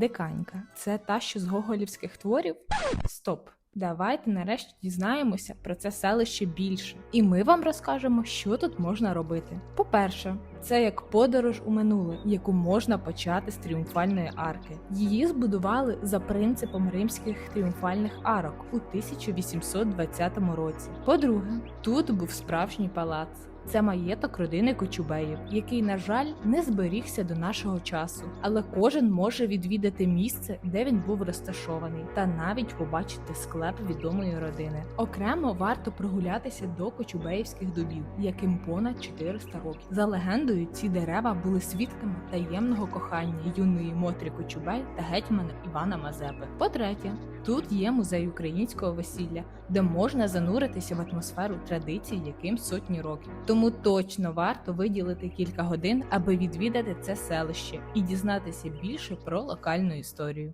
Диканька це та, що з гоголівських творів? Стоп. Давайте нарешті дізнаємося про це селище більше, і ми вам розкажемо, що тут можна робити. По-перше, це як подорож у минуле, яку можна почати з тріумфальної арки. Її збудували за принципом римських тріумфальних арок у 1820 році. По-друге, тут був справжній палац. Це маєток родини Кочубеїв, який, на жаль, не зберігся до нашого часу, але кожен може відвідати місце, де він був розташований, та навіть побачити склеп відомої родини. Окремо варто прогулятися до Кочубеївських дубів, яким понад 400 років. За легендою, ці дерева були свідками таємного кохання юної Мотрі Кочубей та гетьмана Івана Мазепи. По-третє, тут є музей українського весілля, де можна зануритися в атмосферу традицій, яким сотні років. Тому точно варто виділити кілька годин, аби відвідати це селище і дізнатися більше про локальну історію.